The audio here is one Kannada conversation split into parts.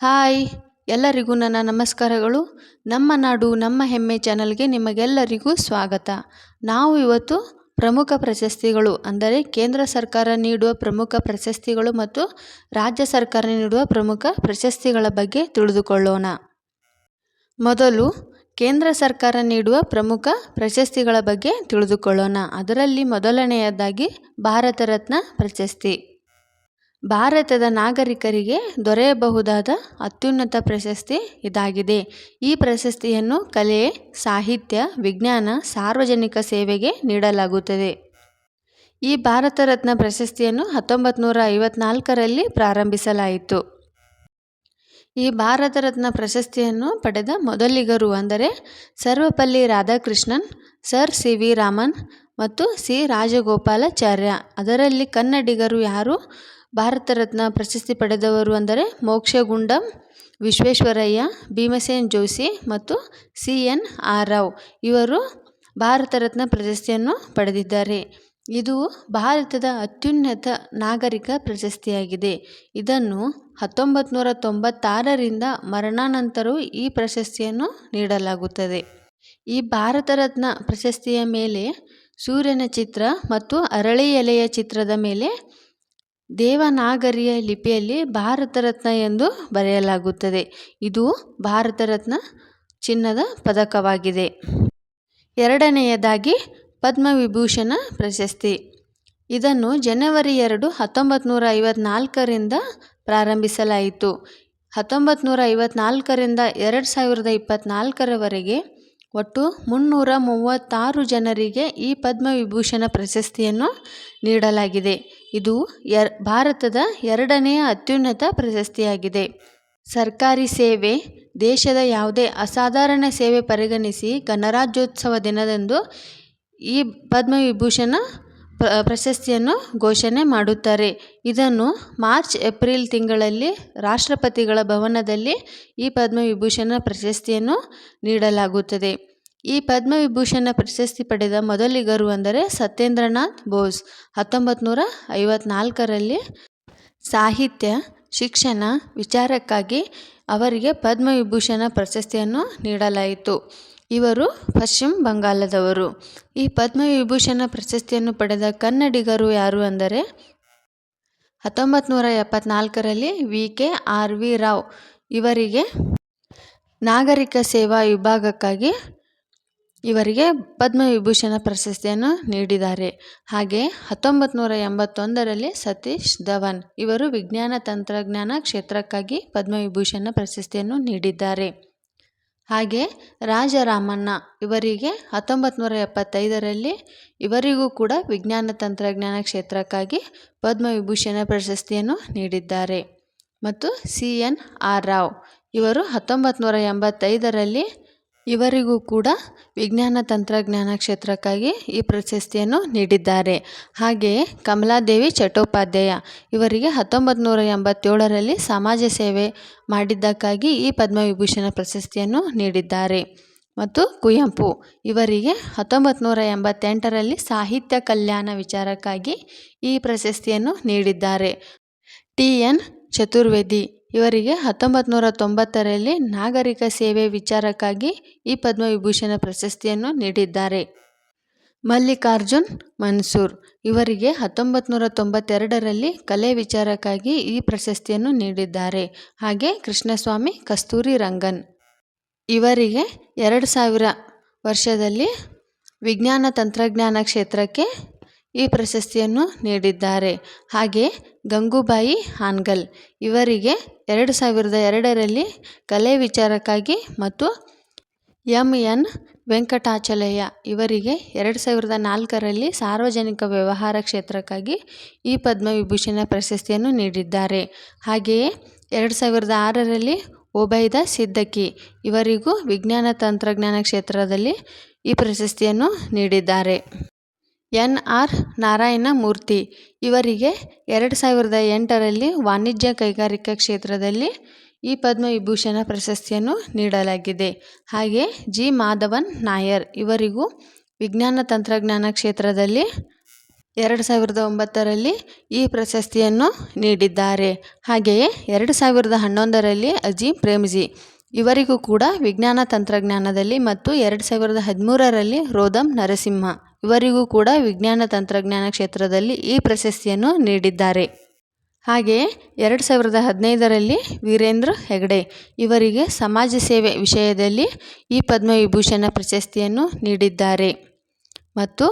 ಹಾಯ್, ಎಲ್ಲರಿಗೂ ನನ್ನ ನಮಸ್ಕಾರಗಳು. ನಮ್ಮ ನಾಡು, ನಮ್ಮ ಹೆಮ್ಮೆ ಚಾನಲ್ಗೆ ನಿಮಗೆಲ್ಲರಿಗೂ ಸ್ವಾಗತ. ನಾವು ಇವತ್ತು ಪ್ರಮುಖ ಪ್ರಶಸ್ತಿಗಳು, ಅಂದರೆ ಕೇಂದ್ರ ಸರ್ಕಾರ ನೀಡುವ ಪ್ರಮುಖ ಪ್ರಶಸ್ತಿಗಳು ಮತ್ತು ರಾಜ್ಯ ಸರ್ಕಾರ ನೀಡುವ ಪ್ರಮುಖ ಪ್ರಶಸ್ತಿಗಳ ಬಗ್ಗೆ ತಿಳಿದುಕೊಳ್ಳೋಣ. ಮೊದಲು, ಕೇಂದ್ರ ಸರ್ಕಾರ ನೀಡುವ ಪ್ರಮುಖ ಪ್ರಶಸ್ತಿಗಳ ಬಗ್ಗೆ ತಿಳಿದುಕೊಳ್ಳೋಣ. ಅದರಲ್ಲಿ ಮೊದಲನೆಯದಾಗಿ ಭಾರತ ರತ್ನ ಪ್ರಶಸ್ತಿ. ಭಾರತದ ನಾಗರಿಕರಿಗೆ ದೊರೆಯಬಹುದಾದ ಅತ್ಯುನ್ನತ ಪ್ರಶಸ್ತಿ ಇದಾಗಿದೆ. ಈ ಪ್ರಶಸ್ತಿಯನ್ನು ಕಲೆ, ಸಾಹಿತ್ಯ, ವಿಜ್ಞಾನ, ಸಾರ್ವಜನಿಕ ಸೇವೆಗೆ ನೀಡಲಾಗುತ್ತದೆ. ಈ ಭಾರತ ರತ್ನ ಪ್ರಶಸ್ತಿಯನ್ನು ಹತ್ತೊಂಬತ್ತು ನೂರ ಐವತ್ನಾಲ್ಕರಲ್ಲಿ ಪ್ರಾರಂಭಿಸಲಾಯಿತು. ಈ ಭಾರತ ರತ್ನ ಪ್ರಶಸ್ತಿಯನ್ನು ಪಡೆದ ಮೊದಲಿಗರು ಅಂದರೆ Sarvepalli Radhakrishnan, sir C V Raman ಮತ್ತು ಸಿ ರಾಜಗೋಪಾಲಾಚಾರ್ಯ. ಅದರಲ್ಲಿ ಕನ್ನಡಿಗರು ಯಾರು? ಭಾರತ ರತ್ನ ಪ್ರಶಸ್ತಿ ಪಡೆದವರು ಅಂದರೆ ಮೋಕ್ಷಗುಂಡಂ, ವಿಶ್ವೇಶ್ವರಯ್ಯ, ಭೀಮಸೇನ್ ಜೋಶಿ ಮತ್ತು ಸಿ ಎನ್ ಆರ್ ರಾವ್ ಇವರು ಭಾರತ ರತ್ನ ಪ್ರಶಸ್ತಿಯನ್ನು ಪಡೆದಿದ್ದಾರೆ. ಇದು ಭಾರತದ ಅತ್ಯುನ್ನತ ನಾಗರಿಕ ಪ್ರಶಸ್ತಿಯಾಗಿದೆ. ಇದನ್ನು ಹತ್ತೊಂಬತ್ತು ನೂರ ತೊಂಬತ್ತಾರರಿಂದ ಮರಣಾನಂತರವೂ ಈ ಪ್ರಶಸ್ತಿಯನ್ನು ನೀಡಲಾಗುತ್ತದೆ. ಈ ಭಾರತ ರತ್ನ ಪ್ರಶಸ್ತಿಯ ಮೇಲೆ ಸೂರ್ಯನ ಚಿತ್ರ ಮತ್ತು ಅರಳಿ ಎಲೆಯ ಚಿತ್ರದ ಮೇಲೆ ದೇವನಾಗರಿಯ ಲಿಪಿಯಲ್ಲಿ ಭಾರತ ರತ್ನ ಎಂದು ಬರೆಯಲಾಗುತ್ತದೆ. ಇದು ಭಾರತ ರತ್ನ ಚಿನ್ನದ ಪದಕವಾಗಿದೆ. ಎರಡನೆಯದಾಗಿ ಪದ್ಮವಿಭೂಷಣ ಪ್ರಶಸ್ತಿ. ಇದನ್ನು ಜನವರಿ ಎರಡು ಹತ್ತೊಂಬತ್ತು ನೂರ ಪ್ರಾರಂಭಿಸಲಾಯಿತು. ಹತ್ತೊಂಬತ್ತು ನೂರ ಐವತ್ನಾಲ್ಕರಿಂದ ಎರಡು ಸಾವಿರದ ಇಪ್ಪತ್ತ್ನಾಲ್ಕರವರೆಗೆ ಒಟ್ಟು ಮುನ್ನೂರ ಮೂವತ್ತಾರು ಜನರಿಗೆ ಈ ಪದ್ಮವಿಭೂಷಣ ಪ್ರಶಸ್ತಿಯನ್ನು ನೀಡಲಾಗಿದೆ. ಇದು ಎರ್, ಭಾರತದ ಎರಡನೆಯ ಅತ್ಯುನ್ನತ ಪ್ರಶಸ್ತಿಯಾಗಿದೆ. ಸರ್ಕಾರಿ ಸೇವೆ, ದೇಶದ ಯಾವುದೇ ಅಸಾಧಾರಣ ಸೇವೆ ಪರಿಗಣಿಸಿ ಗಣರಾಜ್ಯೋತ್ಸವ ದಿನದಂದು ಈ ಪದ್ಮವಿಭೂಷಣ ಪ್ರಶಸ್ತಿಯನ್ನು ಘೋಷಣೆ ಮಾಡುತ್ತಾರೆ. ಇದನ್ನು ಮಾರ್ಚ್, ಏಪ್ರಿಲ್ ತಿಂಗಳಲ್ಲಿ ರಾಷ್ಟ್ರಪತಿಗಳ ಭವನದಲ್ಲಿ ಈ ಪದ್ಮವಿಭೂಷಣ ಪ್ರಶಸ್ತಿಯನ್ನು ನೀಡಲಾಗುತ್ತದೆ. ಈ ಪದ್ಮವಿಭೂಷಣ ಪ್ರಶಸ್ತಿ ಪಡೆದ ಮೊದಲಿಗರು ಅಂದರೆ ಸತ್ಯೇಂದ್ರನಾಥ್ ಬೋಸ್. ಹತ್ತೊಂಬತ್ತು ನೂರ ಸಾಹಿತ್ಯ, ಶಿಕ್ಷಣ ವಿಚಾರಕ್ಕಾಗಿ ಅವರಿಗೆ ಪದ್ಮವಿಭೂಷಣ ಪ್ರಶಸ್ತಿಯನ್ನು ನೀಡಲಾಯಿತು. ಇವರು ಪಶ್ಚಿಮ ಬಂಗಾಳದವರು. ಈ ಪದ್ಮವಿಭೂಷಣ ಪ್ರಶಸ್ತಿಯನ್ನು ಪಡೆದ ಕನ್ನಡಿಗರು ಯಾರು ಅಂದರೆ ಹತ್ತೊಂಬತ್ತು ನೂರ ಎಪ್ಪತ್ನಾಲ್ಕರಲ್ಲಿ V. K. R. V. Rao. ಇವರಿಗೆ ನಾಗರಿಕ ಸೇವಾ ವಿಭಾಗಕ್ಕಾಗಿ ಇವರಿಗೆ ಪದ್ಮವಿಭೂಷಣ ಪ್ರಶಸ್ತಿಯನ್ನು ನೀಡಿದ್ದಾರೆ. ಹಾಗೆ ಹತ್ತೊಂಬತ್ತು ನೂರ ಎಂಬತ್ತೊಂದರಲ್ಲಿ ಸತೀಶ್ ಧವನ್ ಇವರು ವಿಜ್ಞಾನ ತಂತ್ರಜ್ಞಾನ ಕ್ಷೇತ್ರಕ್ಕಾಗಿ ಪದ್ಮವಿಭೂಷಣ ಪ್ರಶಸ್ತಿಯನ್ನು ನೀಡಿದ್ದಾರೆ. ಹಾಗೆ ರಾಜರಾಮಣ್ಣ ಇವರಿಗೆ ಹತ್ತೊಂಬತ್ತು ನೂರ ಎಪ್ಪತ್ತೈದರಲ್ಲಿ ಇವರಿಗೂ ಕೂಡ ವಿಜ್ಞಾನ ತಂತ್ರಜ್ಞಾನ ಕ್ಷೇತ್ರಕ್ಕಾಗಿ ಪದ್ಮವಿಭೂಷಣ ಪ್ರಶಸ್ತಿಯನ್ನು ನೀಡಿದ್ದಾರೆ. ಮತ್ತು ಸಿ ಎನ್ ಆರ್ ರಾವ್ ಇವರು ಹತ್ತೊಂಬತ್ತು ನೂರ ಎಂಬತ್ತೈದರಲ್ಲಿ ಇವರಿಗೂ ಕೂಡ ವಿಜ್ಞಾನ ತಂತ್ರಜ್ಞಾನ ಕ್ಷೇತ್ರಕ್ಕಾಗಿ ಈ ಪ್ರಶಸ್ತಿಯನ್ನು ನೀಡಿದ್ದಾರೆ. ಹಾಗೆಯೇ ಕಮಲಾದೇವಿ ಚಟ್ಟೋಪಾಧ್ಯಾಯ ಇವರಿಗೆ ಹತ್ತೊಂಬತ್ತು ನೂರ ಎಂಬತ್ತೇಳರಲ್ಲಿ ಸಮಾಜ ಸೇವೆ ಮಾಡಿದ್ದಕ್ಕಾಗಿ ಈ ಪದ್ಮವಿಭೂಷಣ ಪ್ರಶಸ್ತಿಯನ್ನು ನೀಡಿದ್ದಾರೆ. ಮತ್ತು ಕುವೆಂಪು ಇವರಿಗೆ ಹತ್ತೊಂಬತ್ತು ನೂರ ಎಂಬತ್ತೆಂಟರಲ್ಲಿ ಸಾಹಿತ್ಯ ಕಲ್ಯಾಣ ವಿಚಾರಕ್ಕಾಗಿ ಈ ಪ್ರಶಸ್ತಿಯನ್ನು ನೀಡಿದ್ದಾರೆ. ಟಿ ಎನ್ ಚತುರ್ವೇದಿ ಇವರಿಗೆ ಹತ್ತೊಂಬತ್ತು ನೂರ ತೊಂಬತ್ತರಲ್ಲಿ ನಾಗರಿಕ ಸೇವೆ ವಿಚಾರಕ್ಕಾಗಿ ಈ ಪದ್ಮವಿಭೂಷಣ ಪ್ರಶಸ್ತಿಯನ್ನು ನೀಡಿದ್ದಾರೆ. ಮಲ್ಲಿಕಾರ್ಜುನ್ ಮನ್ಸೂರ್ ಇವರಿಗೆ ಹತ್ತೊಂಬತ್ತು ನೂರ ತೊಂಬತ್ತೆರಡರಲ್ಲಿ ಕಲೆ ವಿಚಾರಕ್ಕಾಗಿ ಈ ಪ್ರಶಸ್ತಿಯನ್ನು ನೀಡಿದ್ದಾರೆ. ಹಾಗೆ ಕೃಷ್ಣಸ್ವಾಮಿ ಕಸ್ತೂರಿ ರಂಗನ್ ಇವರಿಗೆ ಎರಡು ಸಾವಿರ ವರ್ಷದಲ್ಲಿ ವಿಜ್ಞಾನ ತಂತ್ರಜ್ಞಾನ ಕ್ಷೇತ್ರಕ್ಕೆ ಈ ಪ್ರಶಸ್ತಿಯನ್ನು ನೀಡಿದ್ದಾರೆ. ಹಾಗೆ ಗಂಗೂಬಾಯಿ ಹಾನ್ಗಲ್ ಇವರಿಗೆ ಎರಡು ಸಾವಿರದ ಎರಡರಲ್ಲಿ ಕಲೆ ವಿಚಾರಕ್ಕಾಗಿ ಮತ್ತು ಎಂ ಎನ್ ವೆಂಕಟಾಚಲಯ್ಯ ಇವರಿಗೆ ಎರಡು ಸಾವಿರದ ನಾಲ್ಕರಲ್ಲಿ ಸಾರ್ವಜನಿಕ ವ್ಯವಹಾರ ಕ್ಷೇತ್ರಕ್ಕಾಗಿ ಈ ಪದ್ಮವಿಭೂಷಣ ಪ್ರಶಸ್ತಿಯನ್ನು ನೀಡಿದ್ದಾರೆ. ಹಾಗೆಯೇ ಎರಡು ಸಾವಿರದ ಆರರಲ್ಲಿ ಒಬೈದ ಸಿದ್ದಕ್ಕಿ ಇವರಿಗೂ ವಿಜ್ಞಾನ ತಂತ್ರಜ್ಞಾನ ಕ್ಷೇತ್ರದಲ್ಲಿ ಈ ಪ್ರಶಸ್ತಿಯನ್ನು ನೀಡಿದ್ದಾರೆ. ಎನ್. ಆರ್. ನಾರಾಯಣ ಮೂರ್ತಿ ಇವರಿಗೆ ಎರಡು ಸಾವಿರದ ಎಂಟರಲ್ಲಿ ವಾಣಿಜ್ಯ ಕೈಗಾರಿಕಾ ಕ್ಷೇತ್ರದಲ್ಲಿ ಈ ಪದ್ಮವಿಭೂಷಣ ಪ್ರಶಸ್ತಿಯನ್ನು ನೀಡಲಾಗಿದೆ. ಹಾಗೆ ಜಿ. ಮಾಧವನ್ ನಾಯರ್ ಇವರಿಗೂ ವಿಜ್ಞಾನ ತಂತ್ರಜ್ಞಾನ ಕ್ಷೇತ್ರದಲ್ಲಿ ಎರಡು ಸಾವಿರದ ಒಂಬತ್ತರಲ್ಲಿ ಈ ಪ್ರಶಸ್ತಿಯನ್ನು ನೀಡಿದ್ದಾರೆ. ಹಾಗೆಯೇ ಎರಡು ಸಾವಿರದ ಹನ್ನೊಂದರಲ್ಲಿ ಅಜೀಂ ಪ್ರೇಮ್ಜಿ ಇವರಿಗೂ ಕೂಡ ವಿಜ್ಞಾನ ತಂತ್ರಜ್ಞಾನದಲ್ಲಿ ಮತ್ತು ಎರಡು ಸಾವಿರದ ಹದಿಮೂರರಲ್ಲಿ ರೋದಂ ನರಸಿಂಹ. ಇವರಿಗೂ ಕೂಡ ವಿಜ್ಞಾನ ತಂತ್ರಜ್ಞಾನ ಕ್ಷೇತ್ರದಲ್ಲಿ ಈ ಪ್ರಶಸ್ತಿಯನ್ನು ನೀಡಿದ್ದಾರೆ. ಹಾಗೆಯೇ ಎರಡು ಸಾವಿರದ ಹದಿನೈದರಲ್ಲಿ ವೀರೇಂದ್ರ ಹೆಗಡೆ ಇವರಿಗೆ ಸಮಾಜ ಸೇವೆ ವಿಷಯದಲ್ಲಿ ಈ ಪದ್ಮವಿಭೂಷಣ ಪ್ರಶಸ್ತಿಯನ್ನು ನೀಡಿದ್ದಾರೆ. ಮತ್ತು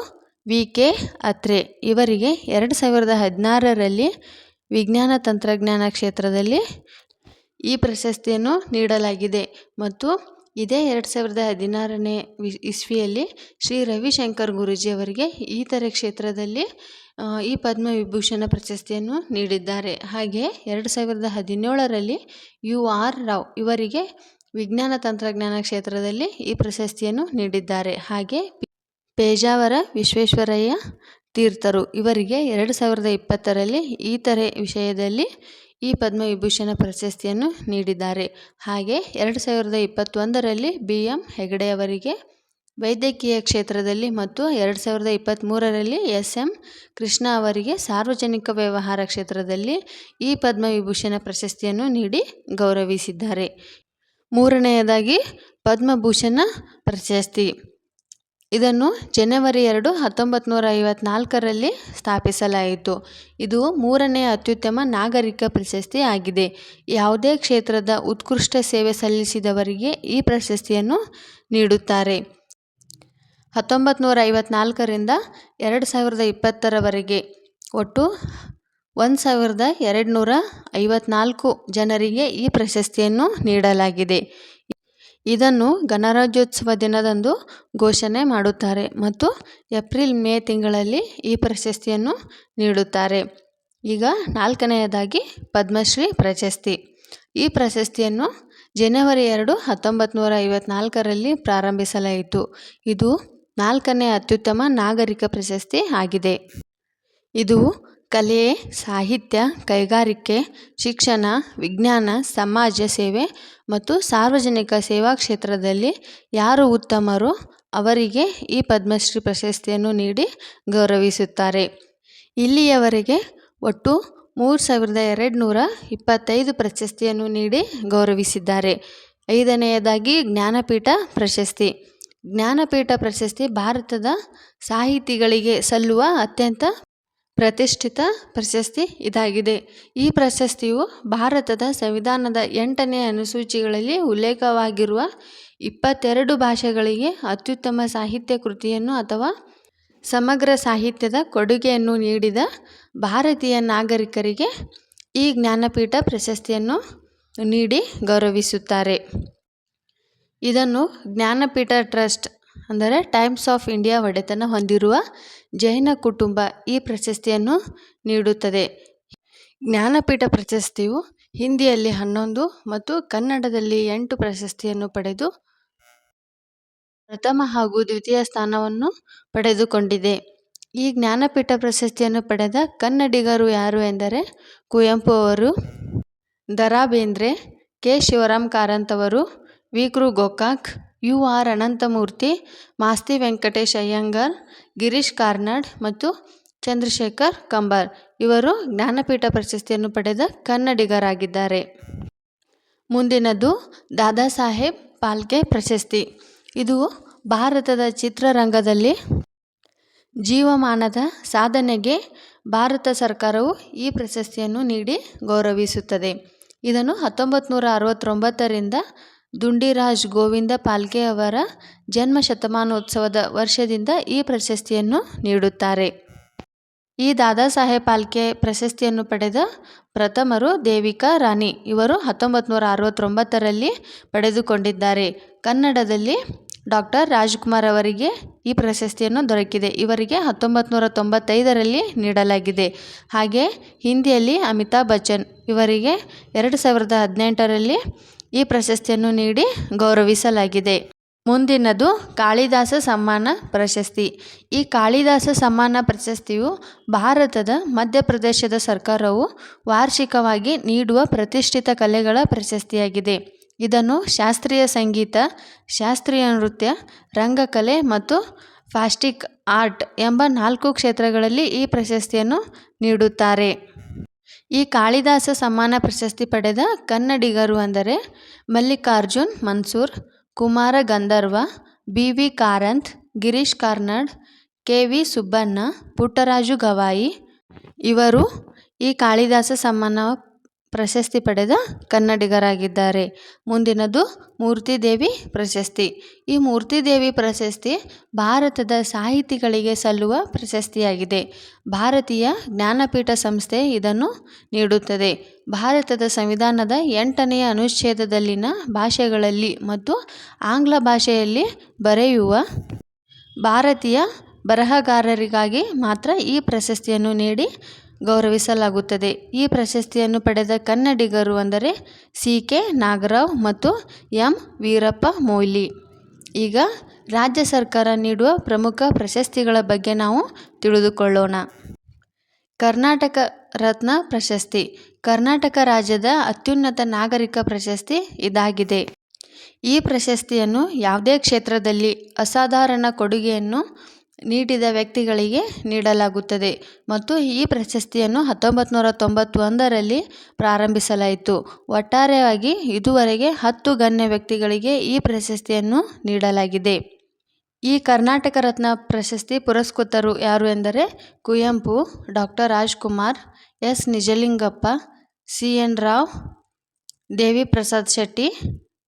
ವಿ ಕೆ ಅತ್ರೆ ಇವರಿಗೆ ಎರಡು ಸಾವಿರದ ಹದಿನಾರರಲ್ಲಿ ವಿಜ್ಞಾನ ತಂತ್ರಜ್ಞಾನ ಕ್ಷೇತ್ರದಲ್ಲಿ ಈ ಪ್ರಶಸ್ತಿಯನ್ನು ನೀಡಲಾಗಿದೆ. ಮತ್ತು ಇದೇ ಎರಡು ಸಾವಿರದ ಹದಿನಾರನೇ ಇಸ್ವಿಯಲ್ಲಿ ಶ್ರೀ ರವಿಶಂಕರ್ ಗುರೂಜಿ ಅವರಿಗೆ ಈ ಥರ ಕ್ಷೇತ್ರದಲ್ಲಿ ಈ ಪದ್ಮವಿಭೂಷಣ ಪ್ರಶಸ್ತಿಯನ್ನು ನೀಡಿದ್ದಾರೆ. ಹಾಗೆ ಎರಡು ಸಾವಿರದ ಹದಿನೇಳರಲ್ಲಿ ಯು ಆರ್ ರಾವ್ ಇವರಿಗೆ ವಿಜ್ಞಾನ ತಂತ್ರಜ್ಞಾನ ಕ್ಷೇತ್ರದಲ್ಲಿ ಈ ಪ್ರಶಸ್ತಿಯನ್ನು ನೀಡಿದ್ದಾರೆ. ಹಾಗೆ ಪೇಜಾವರ ವಿಶ್ವೇಶ್ವರಯ್ಯ ತೀರ್ಥರು ಇವರಿಗೆ ಎರಡು ಸಾವಿರದ ಇಪ್ಪತ್ತರಲ್ಲಿ ಈತರೆ ವಿಷಯದಲ್ಲಿ ಈ ಪದ್ಮವಿಭೂಷಣ ಪ್ರಶಸ್ತಿಯನ್ನು ನೀಡಿದ್ದಾರೆ. ಹಾಗೆ ಎರಡು ಸಾವಿರದ ಇಪ್ಪತ್ತೊಂದರಲ್ಲಿ ಬಿ. ಎಂ. ಹೆಗಡೆ ಅವರಿಗೆ ವೈದ್ಯಕೀಯ ಕ್ಷೇತ್ರದಲ್ಲಿ ಮತ್ತು ಎರಡು ಸಾವಿರದ ಇಪ್ಪತ್ತ್ಮೂರರಲ್ಲಿ ಎಸ್. ಎಂ. ಕೃಷ್ಣ ಅವರಿಗೆ ಸಾರ್ವಜನಿಕ ವ್ಯವಹಾರ ಕ್ಷೇತ್ರದಲ್ಲಿ ಈ ಪದ್ಮವಿಭೂಷಣ ಪ್ರಶಸ್ತಿಯನ್ನು ನೀಡಿ ಗೌರವಿಸಿದ್ದಾರೆ. ಮೂರನೆಯದಾಗಿ ಪದ್ಮಭೂಷಣ ಪ್ರಶಸ್ತಿ. ಇದನ್ನು ಜನವರಿ ಎರಡು ಹತ್ತೊಂಬತ್ತು ನೂರ ಐವತ್ನಾಲ್ಕರಲ್ಲಿ ಸ್ಥಾಪಿಸಲಾಯಿತು. ಇದು ಮೂರನೇ ಅತ್ಯುತ್ತಮ ನಾಗರಿಕ ಪ್ರಶಸ್ತಿ ಆಗಿದೆ. ಯಾವುದೇ ಕ್ಷೇತ್ರದ ಉತ್ಕೃಷ್ಟ ಸೇವೆ ಸಲ್ಲಿಸಿದವರಿಗೆ ಈ ಪ್ರಶಸ್ತಿಯನ್ನು ನೀಡುತ್ತಾರೆ. ಹತ್ತೊಂಬತ್ತು ನೂರ ಐವತ್ನಾಲ್ಕರಿಂದ ಎರಡು ಸಾವಿರದ ಇಪ್ಪತ್ತರವರೆಗೆ ಒಟ್ಟು ಒಂದು ಸಾವಿರದ ಎರಡು ನೂರ ಐವತ್ನಾಲ್ಕು ಜನರಿಗೆ ಈ ಪ್ರಶಸ್ತಿಯನ್ನು ನೀಡಲಾಗಿದೆ. ಇದನ್ನು ಗಣರಾಜ್ಯೋತ್ಸವ ದಿನದಂದು ಘೋಷಣೆ ಮಾಡುತ್ತಾರೆ ಮತ್ತು ಏಪ್ರಿಲ್ ಮೇ ತಿಂಗಳಲ್ಲಿ ಈ ಪ್ರಶಸ್ತಿಯನ್ನು ನೀಡುತ್ತಾರೆ. ಈಗ ನಾಲ್ಕನೆಯದಾಗಿ ಪದ್ಮಶ್ರೀ ಪ್ರಶಸ್ತಿ. ಈ ಪ್ರಶಸ್ತಿಯನ್ನು ಜನವರಿ ಎರಡು ಹತ್ತೊಂಬತ್ತು ನೂರ ಐವತ್ನಾಲ್ಕರಲ್ಲಿ ಪ್ರಾರಂಭಿಸಲಾಯಿತು. ಇದು ನಾಲ್ಕನೇ ಅತ್ಯುತ್ತಮ ನಾಗರಿಕ ಪ್ರಶಸ್ತಿ ಆಗಿದೆ. ಇದು ಕಲೆ, ಸಾಹಿತ್ಯ, ಕೈಗಾರಿಕೆ, ಶಿಕ್ಷಣ, ವಿಜ್ಞಾನ, ಸಮಾಜ ಸೇವೆ ಮತ್ತು ಸಾರ್ವಜನಿಕ ಸೇವಾ ಕ್ಷೇತ್ರದಲ್ಲಿ ಯಾರು ಉತ್ತಮರೋ ಅವರಿಗೆ ಈ ಪದ್ಮಶ್ರೀ ಪ್ರಶಸ್ತಿಯನ್ನು ನೀಡಿ ಗೌರವಿಸುತ್ತಾರೆ. ಇಲ್ಲಿಯವರೆಗೆ ಒಟ್ಟು ಮೂರು ಸಾವಿರದ ಎರಡು ನೂರ ಇಪ್ಪತ್ತೈದು ಪ್ರಶಸ್ತಿಯನ್ನು ನೀಡಿ ಗೌರವಿಸಿದ್ದಾರೆ. ಐದನೆಯದಾಗಿ ಜ್ಞಾನಪೀಠ ಪ್ರಶಸ್ತಿ. ಜ್ಞಾನಪೀಠ ಪ್ರಶಸ್ತಿ ಭಾರತದ ಸಾಹಿತಿಗಳಿಗೆ ಸಲ್ಲುವ ಅತ್ಯಂತ ಪ್ರತಿಷ್ಠಿತ ಪ್ರಶಸ್ತಿ ಇದಾಗಿದೆ. ಈ ಪ್ರಶಸ್ತಿಯು ಭಾರತದ ಸಂವಿಧಾನದ ಎಂಟನೇ ಅನುಸೂಚಿಗಳಲ್ಲಿ ಉಲ್ಲೇಖವಾಗಿರುವ ಇಪ್ಪತ್ತೆರಡು ಭಾಷೆಗಳಿಗೆ ಅತ್ಯುತ್ತಮ ಸಾಹಿತ್ಯ ಕೃತಿಯನ್ನು ಅಥವಾ ಸಮಗ್ರ ಸಾಹಿತ್ಯದ ಕೊಡುಗೆಯನ್ನು ನೀಡಿದ ಭಾರತೀಯ ನಾಗರಿಕರಿಗೆ ಈ ಜ್ಞಾನಪೀಠ ಪ್ರಶಸ್ತಿಯನ್ನು ನೀಡಿ ಗೌರವಿಸುತ್ತಾರೆ. ಇದನ್ನು ಜ್ಞಾನಪೀಠ ಟ್ರಸ್ಟ್ ಅಂದರೆ ಟೈಮ್ಸ್ ಆಫ್ ಇಂಡಿಯಾ ಒಡೆತನ ಹೊಂದಿರುವ ಜೈನ ಕುಟುಂಬ ಈ ಪ್ರಶಸ್ತಿಯನ್ನು ನೀಡುತ್ತದೆ. ಜ್ಞಾನಪೀಠ ಪ್ರಶಸ್ತಿಯು ಹಿಂದಿಯಲ್ಲಿ ಹನ್ನೊಂದು ಮತ್ತು ಕನ್ನಡದಲ್ಲಿ ಎಂಟು ಪ್ರಶಸ್ತಿಯನ್ನು ಪಡೆದು ಪ್ರಥಮ ಹಾಗೂ ದ್ವಿತೀಯ ಸ್ಥಾನವನ್ನು ಪಡೆದುಕೊಂಡಿದೆ. ಈ ಜ್ಞಾನಪೀಠ ಪ್ರಶಸ್ತಿಯನ್ನು ಪಡೆದ ಕನ್ನಡಿಗರು ಯಾರು ಎಂದರೆ ಕುವೆಂಪು ಅವರು Da Ra Bendre K. Shivaram ಕಾರಂತವರು, V. Kru. Gokak U R Ananthamurthy, Masti Venkatesh Iyengar, Girish Karnad ಮತ್ತು ಚಂದ್ರಶೇಖರ್ ಕಂಬಾರ್. ಇವರು ಜ್ಞಾನಪೀಠ ಪ್ರಶಸ್ತಿಯನ್ನು ಪಡೆದ ಕನ್ನಡಿಗರಾಗಿದ್ದಾರೆ. ಮುಂದಿನದು ದಾದಾ ಸಾಹೇಬ್ ಪಾಲ್ಕೆ ಪ್ರಶಸ್ತಿ. ಇದು ಭಾರತದ ಚಿತ್ರರಂಗದಲ್ಲಿ ಜೀವಮಾನದ ಸಾಧನೆಗೆ ಭಾರತ ಸರ್ಕಾರವು ಈ ಪ್ರಶಸ್ತಿಯನ್ನು ನೀಡಿ ಗೌರವಿಸುತ್ತದೆ. ಇದನ್ನು ಹತ್ತೊಂಬತ್ತು ನೂರ ಅರವತ್ತೊಂಬತ್ತರಿಂದ ದುಂಡಿರಾಜ್ ಗೋವಿಂದ ಪಾಲ್ಕೆ ಅವರ ಜನ್ಮ ಶತಮಾನೋತ್ಸವದ ವರ್ಷದಿಂದ ಈ ಪ್ರಶಸ್ತಿಯನ್ನು ನೀಡುತ್ತಾರೆ. ಈ ದಾದಾ ಸಾಹೇಬ್ ಪಾಲ್ಕೆ ಪ್ರಶಸ್ತಿಯನ್ನು ಪಡೆದ ಪ್ರಥಮರು ದೇವಿಕಾ ರಾಣಿ. ಇವರು ಹತ್ತೊಂಬತ್ತು ನೂರ ಅರವತ್ತೊಂಬತ್ತರಲ್ಲಿ ಪಡೆದುಕೊಂಡಿದ್ದಾರೆ. ಕನ್ನಡದಲ್ಲಿ ಡಾಕ್ಟರ್ ರಾಜ್ಕುಮಾರ್ ಅವರಿಗೆ ಈ ಪ್ರಶಸ್ತಿಯನ್ನು ದೊರಕಿದೆ. ಇವರಿಗೆ ಹತ್ತೊಂಬತ್ತು ನೂರ ತೊಂಬತ್ತೈದರಲ್ಲಿ ನೀಡಲಾಗಿದೆ. ಹಾಗೆ ಹಿಂದಿಯಲ್ಲಿ ಅಮಿತಾಬ್ ಬಚ್ಚನ್ ಇವರಿಗೆ ಎರಡು ಸಾವಿರದ ಹದಿನೆಂಟರಲ್ಲಿ ಈ ಪ್ರಶಸ್ತಿಯನ್ನು ನೀಡಿ ಗೌರವಿಸಲಾಗಿದೆ. ಮುಂದಿನದು ಕಾಳಿದಾಸ ಸಮ್ಮಾನ ಪ್ರಶಸ್ತಿ. ಈ ಕಾಳಿದಾಸ ಸಮ್ಮಾನ ಪ್ರಶಸ್ತಿಯು ಭಾರತದ ಮಧ್ಯಪ್ರದೇಶದ ಸರ್ಕಾರವು ವಾರ್ಷಿಕವಾಗಿ ನೀಡುವ ಪ್ರತಿಷ್ಠಿತ ಕಲೆಗಳ ಪ್ರಶಸ್ತಿಯಾಗಿದೆ. ಇದನ್ನು ಶಾಸ್ತ್ರೀಯ ಸಂಗೀತ, ಶಾಸ್ತ್ರೀಯ ನೃತ್ಯ, ರಂಗಕಲೆ ಮತ್ತು ಫಾಸ್ಟಿಕ್ ಆರ್ಟ್ ಎಂಬ ನಾಲ್ಕು ಕ್ಷೇತ್ರಗಳಲ್ಲಿ ಈ ಪ್ರಶಸ್ತಿಯನ್ನು ನೀಡುತ್ತಾರೆ. ಈ ಕಾಳಿದಾಸ ಸಮ್ಮಾನ ಪ್ರಶಸ್ತಿ ಪಡೆದ ಕನ್ನಡಿಗರು ಅಂದರೆ Mallikarjun, Mansur, Kumara Gandharva B V Karanth, Girish Karnad K V Subbanna, Puttaraju Gavai. ಇವರು ಈ ಕಾಳಿದಾಸ ಸಮ್ಮಾನ ಪ್ರಶಸ್ತಿ ಪಡೆದ ಕನ್ನಡಿಗರಾಗಿದ್ದಾರೆ. ಮುಂದಿನದು ಮೂರ್ತಿದೇವಿ ಪ್ರಶಸ್ತಿ. ಈ ಮೂರ್ತಿದೇವಿ ಪ್ರಶಸ್ತಿ ಭಾರತದ ಸಾಹಿತಿಗಳಿಗೆ ಸಲ್ಲುವ ಪ್ರಶಸ್ತಿಯಾಗಿದೆ. ಭಾರತೀಯ ಜ್ಞಾನಪೀಠ ಸಂಸ್ಥೆ ಇದನ್ನು ನೀಡುತ್ತದೆ. ಭಾರತದ ಸಂವಿಧಾನದ ಎಂಟನೆಯ ಅನುಚ್ಛೇದದಲ್ಲಿನ ಭಾಷೆಗಳಲ್ಲಿ ಮತ್ತು ಆಂಗ್ಲ ಭಾಷೆಯಲ್ಲಿ ಬರೆಯುವ ಭಾರತೀಯ ಬರಹಗಾರರಿಗಾಗಿ ಮಾತ್ರ ಈ ಪ್ರಶಸ್ತಿಯನ್ನು ನೀಡಿ ಗೌರವಿಸಲಾಗುತ್ತದೆ. ಈ ಪ್ರಶಸ್ತಿಯನ್ನು ಪಡೆದ ಕನ್ನಡಿಗರು ಅಂದರೆ ಸಿ. ಕೆ. ನಾಗರಾವ್ ಮತ್ತು ಎಂ. ವೀರಪ್ಪ ಮೊಯ್ಲಿ. ಈಗ ರಾಜ್ಯ ಸರ್ಕಾರ ನೀಡುವ ಪ್ರಮುಖ ಪ್ರಶಸ್ತಿಗಳ ಬಗ್ಗೆ ನಾವು ತಿಳಿದುಕೊಳ್ಳೋಣ. ಕರ್ನಾಟಕ ರತ್ನ ಪ್ರಶಸ್ತಿ. ಕರ್ನಾಟಕ ರಾಜ್ಯದ ಅತ್ಯುನ್ನತ ನಾಗರಿಕ ಪ್ರಶಸ್ತಿ ಇದಾಗಿದೆ. ಈ ಪ್ರಶಸ್ತಿಯನ್ನು ಯಾವುದೇ ಕ್ಷೇತ್ರದಲ್ಲಿ ಅಸಾಧಾರಣ ಕೊಡುಗೆಯನ್ನು ನೀಡಿದ ವ್ಯಕ್ತಿಗಳಿಗೆ ನೀಡಲಾಗುತ್ತದೆ ಮತ್ತು ಈ ಪ್ರಶಸ್ತಿಯನ್ನು ಹತ್ತೊಂಬತ್ತು ನೂರ ತೊಂಬತ್ತೊಂದರಲ್ಲಿ ಪ್ರಾರಂಭಿಸಲಾಯಿತು. ಒಟ್ಟಾರೆಯಾಗಿ ಇದುವರೆಗೆ ಹತ್ತು ಗಣ್ಯ ವ್ಯಕ್ತಿಗಳಿಗೆ ಈ ಪ್ರಶಸ್ತಿಯನ್ನು ನೀಡಲಾಗಿದೆ. ಈ ಕರ್ನಾಟಕ ರತ್ನ ಪ್ರಶಸ್ತಿ ಪುರಸ್ಕೃತರು ಯಾರು ಎಂದರೆ Kuvempu doctor Rajkumar, S. Nijalingappa, C. N. Rao Devi Prasad Shetty,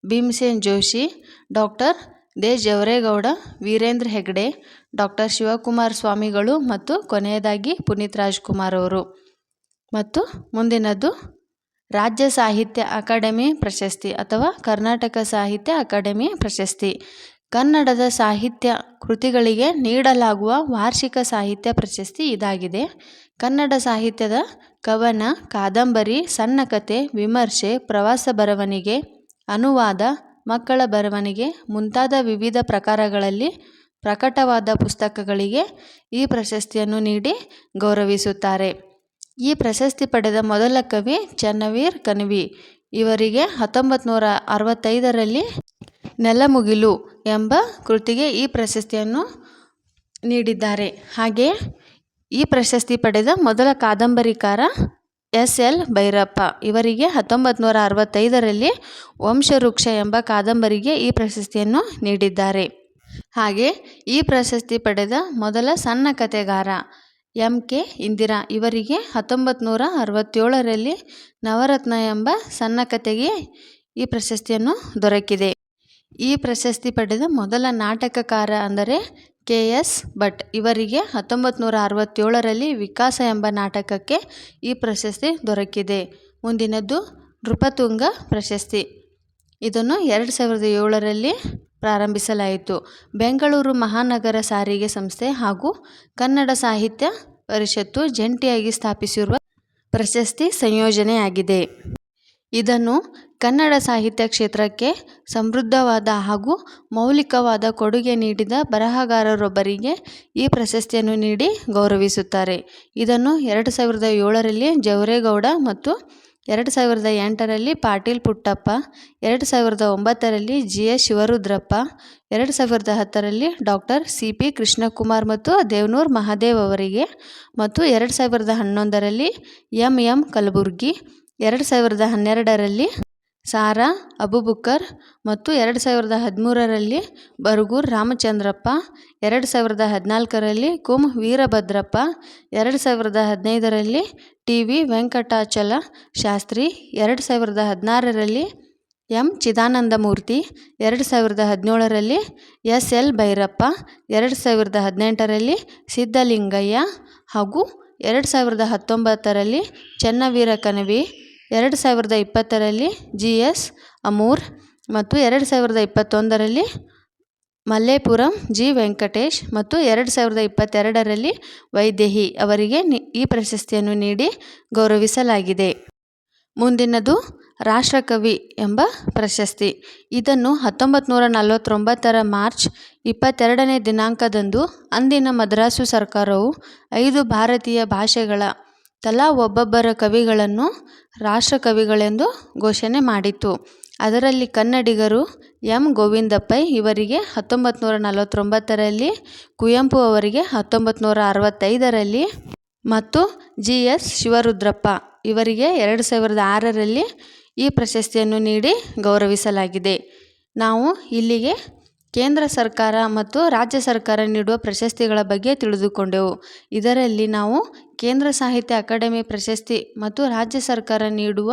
Bhimsen Joshi doctor De Javaregowda, Veerendra Heggade, doctor Shivakumar ಸ್ವಾಮಿಗಳು ಮತ್ತು ಕೊನೆಯದಾಗಿ ಪುನೀತ್ ರಾಜ್ಕುಮಾರ್ ಅವರು. ಮತ್ತು ಮುಂದಿನದ್ದು ರಾಜ್ಯ ಸಾಹಿತ್ಯ ಅಕಾಡೆಮಿ ಪ್ರಶಸ್ತಿ ಅಥವಾ ಕರ್ನಾಟಕ ಸಾಹಿತ್ಯ ಅಕಾಡೆಮಿ ಪ್ರಶಸ್ತಿ. ಕನ್ನಡದ ಸಾಹಿತ್ಯ ಕೃತಿಗಳಿಗೆ ನೀಡಲಾಗುವ ವಾರ್ಷಿಕ ಸಾಹಿತ್ಯ ಪ್ರಶಸ್ತಿ ಇದಾಗಿದೆ. ಕನ್ನಡ ಸಾಹಿತ್ಯದ ಕವನ, ಕಾದಂಬರಿ, ಸಣ್ಣ ಕಥೆ ವಿಮರ್ಶೆ, ಪ್ರವಾಸ ಬರವಣಿಗೆ, ಅನುವಾದ ಮಕ್ಕಳ ಬರವಣಿಗೆ ಮುಂತಾದ ವಿವಿಧ ಪ್ರಕಾರಗಳಲ್ಲಿ ಪ್ರಕಟವಾದ ಪುಸ್ತಕಗಳಿಗೆ ಈ ಪ್ರಶಸ್ತಿಯನ್ನು ನೀಡಿ ಗೌರವಿಸುತ್ತಾರೆ. ಈ ಪ್ರಶಸ್ತಿ ಪಡೆದ ಮೊದಲ ಕವಿ ಚನ್ನವೀರ್ ಕಣವಿ ಇವರಿಗೆ ಹತ್ತೊಂಬತ್ತು ನೂರ ಅರವತ್ತೈದರಲ್ಲಿ ನೆಲಮುಗಿಲು ಎಂಬ ಕೃತಿಗೆ ಈ ಪ್ರಶಸ್ತಿಯನ್ನು ನೀಡಿದ್ದಾರೆ. ಹಾಗೆಯೇ ಈ ಪ್ರಶಸ್ತಿ ಪಡೆದ ಮೊದಲ ಕಾದಂಬರಿಕಾರ ಎಸ್ ಎಲ್ ಭೈರಪ್ಪ. ಇವರಿಗೆ ಹತ್ತೊಂಬತ್ತು ನೂರ ಅರವತ್ತೈದರಲ್ಲಿ ವಂಶವೃಕ್ಷ ಎಂಬ ಕಾದಂಬರಿಗೆ ಈ ಪ್ರಶಸ್ತಿಯನ್ನು ನೀಡಿದ್ದಾರೆ. ಹಾಗೆ ಈ ಪ್ರಶಸ್ತಿ ಪಡೆದ ಮೊದಲ ಸಣ್ಣ ಕಥೆಗಾರ ಎಂ ಕೆ ಇಂದಿರಾ ಇವರಿಗೆ ಹತ್ತೊಂಬತ್ತು ನೂರ ಅರವತ್ತೇಳರಲ್ಲಿ ನವರತ್ನ ಎಂಬ ಸಣ್ಣ ಕಥೆಗೆ ಈ ಪ್ರಶಸ್ತಿಯನ್ನು ದೊರಕಿದೆ. ಈ ಪ್ರಶಸ್ತಿ ಪಡೆದ ಮೊದಲ ನಾಟಕಕಾರ ಅಂದರೆ ಕೆ ಎಸ್, ಭಟ್ ಇವರಿಗೆ ಹತ್ತೊಂಬತ್ತು ನೂರ ಅರವತ್ತೇಳರಲ್ಲಿ ವಿಕಾಸ ಎಂಬ ನಾಟಕಕ್ಕೆ ಈ ಪ್ರಶಸ್ತಿ ದೊರಕಿದೆ. ಮುಂದಿನದ್ದು ನೃಪತುಂಗ ಪ್ರಶಸ್ತಿ. ಇದನ್ನು ಎರಡು ಸಾವಿರದ ಏಳರಲ್ಲಿ ಪ್ರಾರಂಭಿಸಲಾಯಿತು. ಬೆಂಗಳೂರು ಮಹಾನಗರ ಸಾರಿಗೆ ಸಂಸ್ಥೆ ಹಾಗೂ ಕನ್ನಡ ಸಾಹಿತ್ಯ ಪರಿಷತ್ತು ಜಂಟಿಯಾಗಿ ಸ್ಥಾಪಿಸಿರುವ ಪ್ರಶಸ್ತಿ ಸಂಯೋಜನೆಯಾಗಿದೆ. ಇದನ್ನು ಕನ್ನಡ ಸಾಹಿತ್ಯ ಕ್ಷೇತ್ರಕ್ಕೆ ಸಮೃದ್ಧವಾದ ಹಾಗೂ ಮೌಲಿಕವಾದ ಕೊಡುಗೆ ನೀಡಿದ ಬರಹಗಾರರೊಬ್ಬರಿಗೆ ಈ ಪ್ರಶಸ್ತಿಯನ್ನು ನೀಡಿ ಗೌರವಿಸುತ್ತಾರೆ. ಇದನ್ನು ಎರಡು ಸಾವಿರದ ಏಳರಲ್ಲಿ ಜವರೇಗೌಡ ಮತ್ತು ಎರಡು ಸಾವಿರದ ಎಂಟರಲ್ಲಿ ಪಾಟೀಲ್ ಪುಟ್ಟಪ್ಪ, ಎರಡು ಸಾವಿರದ ಒಂಬತ್ತರಲ್ಲಿ ಜಿ ಎಸ್ ಶಿವರುದ್ರಪ್ಪ, ಎರಡು ಸಾವಿರದ ಹತ್ತರಲ್ಲಿ ಡಾಕ್ಟರ್ ಸಿ ಪಿ ಕೃಷ್ಣಕುಮಾರ್ ಮತ್ತು ದೇವನೂರು ಮಹಾದೇವ್ ಅವರಿಗೆ ಮತ್ತು ಎರಡು ಸಾವಿರದ ಹನ್ನೊಂದರಲ್ಲಿ ಎಂ ಎಂ ಕಲಬುರ್ಗಿ ಎರಡು ಸಾವಿರದ ಹನ್ನೆರಡರಲ್ಲಿ ಸಾರಾ ಅಬುಬಕ್ಕರ್ ಮತ್ತು ಎರಡು ಸಾವಿರದ ಹದಿಮೂರರಲ್ಲಿ ಬರಗೂರು ರಾಮಚಂದ್ರಪ್ಪ, ಎರಡು ಸಾವಿರದ ಹದಿನಾಲ್ಕರಲ್ಲಿ ಕುಂ ವೀರಭದ್ರಪ್ಪ, ಎರಡು ಸಾವಿರದ ಹದಿನೈದರಲ್ಲಿ ಟಿ ವಿ ವೆಂಕಟಾಚಲ ಶಾಸ್ತ್ರಿ, ಎರಡು ಸಾವಿರದ ಹದಿನಾರರಲ್ಲಿ ಎಂ ಚಿದಾನಂದಮೂರ್ತಿ, ಎರಡು ಸಾವಿರದ ಹದಿನೇಳರಲ್ಲಿ ಎಸ್ ಎಲ್ ಭೈರಪ್ಪ, ಎರಡು ಸಾವಿರದ ಹದಿನೆಂಟರಲ್ಲಿ ಸಿದ್ಧಲಿಂಗಯ್ಯ ಹಾಗೂ ಎರಡು ಸಾವಿರದ ಹತ್ತೊಂಬತ್ತರಲ್ಲಿ ಚೆನ್ನವೀರ ಕಣವಿ ಎರಡು ಸಾವಿರದ ಇಪ್ಪತ್ತರಲ್ಲಿ ಜಿ ಎಸ್ ಅಮೂರ್ ಮತ್ತು ಎರಡು ಸಾವಿರದ ಇಪ್ಪತ್ತೊಂದರಲ್ಲಿ ಮಲ್ಲೇಪುರಂ ಜಿ ವೆಂಕಟೇಶ್ ಮತ್ತು ಎರಡು ಸಾವಿರದ ಇಪ್ಪತ್ತೆರಡರಲ್ಲಿ ವೈದೇಹಿ ಅವರಿಗೆ ಈ ಪ್ರಶಸ್ತಿಯನ್ನು ನೀಡಿ ಗೌರವಿಸಲಾಗಿದೆ. ಮುಂದಿನದು ರಾಷ್ಟ್ರಕವಿ ಎಂಬ ಪ್ರಶಸ್ತಿ. ಇದನ್ನು ಹತ್ತೊಂಬತ್ತು ನೂರ ನಲವತ್ತೊಂಬತ್ತರ ಮಾರ್ಚ್ ಇಪ್ಪತ್ತೆರಡನೇ ದಿನಾಂಕದಂದು ಅಂದಿನ ಮದ್ರಾಸು ಸರ್ಕಾರವು ಐದು ಭಾರತೀಯ ಭಾಷೆಗಳ ತಲಾ ಒಬ್ಬೊಬ್ಬರ ಕವಿಗಳನ್ನು ರಾಷ್ಟ್ರಕವಿಗಳೆಂದು ಘೋಷಣೆ ಮಾಡಿತು ಅದರಲ್ಲಿ ಕನ್ನಡಿಗರು ಎಂ. ಗೋವಿಂದಪ್ಪೈ ಇವರಿಗೆ ಹತ್ತೊಂಬತ್ತು ನೂರ ನಲವತ್ತೊಂಬತ್ತರಲ್ಲಿ, ಕುವೆಂಪು ಅವರಿಗೆ ಹತ್ತೊಂಬತ್ತು ನೂರ ಅರವತ್ತೈದರಲ್ಲಿ ಮತ್ತು ಜಿ. ಎಸ್. ಶಿವರುದ್ರಪ್ಪ ಇವರಿಗೆ ಎರಡು ಸಾವಿರದ ಆರರಲ್ಲಿ ಈ ಪ್ರಶಸ್ತಿಯನ್ನು ನೀಡಿ ಗೌರವಿಸಲಾಗಿದೆ. ನಾವು ಇಲ್ಲಿಗೆ ಕೇಂದ್ರ ಸರ್ಕಾರ ಮತ್ತು ರಾಜ್ಯ ಸರ್ಕಾರ ನೀಡುವ ಪ್ರಶಸ್ತಿಗಳ ಬಗ್ಗೆ ತಿಳಿದುಕೊಂಡೆವು. ಇದರಲ್ಲಿ ನಾವು ಕೇಂದ್ರ ಸಾಹಿತ್ಯ ಅಕಾಡೆಮಿ ಪ್ರಶಸ್ತಿ ಮತ್ತು ರಾಜ್ಯ ಸರ್ಕಾರ ನೀಡುವ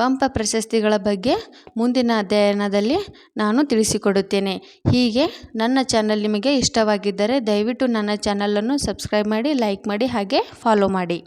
ಪಂಪ ಪ್ರಶಸ್ತಿಗಳ ಬಗ್ಗೆ ಮುಂದಿನ ಅಧ್ಯಯನದಲ್ಲಿ ನಾನು ತಿಳಿಸಿಕೊಡುತ್ತೇನೆ. ಹೀಗೆ ನನ್ನ ಚಾನಲ್ ನಿಮಗೆ ಇಷ್ಟವಾಗಿದ್ದರೆ ದಯವಿಟ್ಟು ನನ್ನ ಚಾನಲನ್ನು ಸಬ್ಸ್ಕ್ರೈಬ್ ಮಾಡಿ, ಲೈಕ್ ಮಾಡಿ ಹಾಗೆ ಫಾಲೋ ಮಾಡಿ.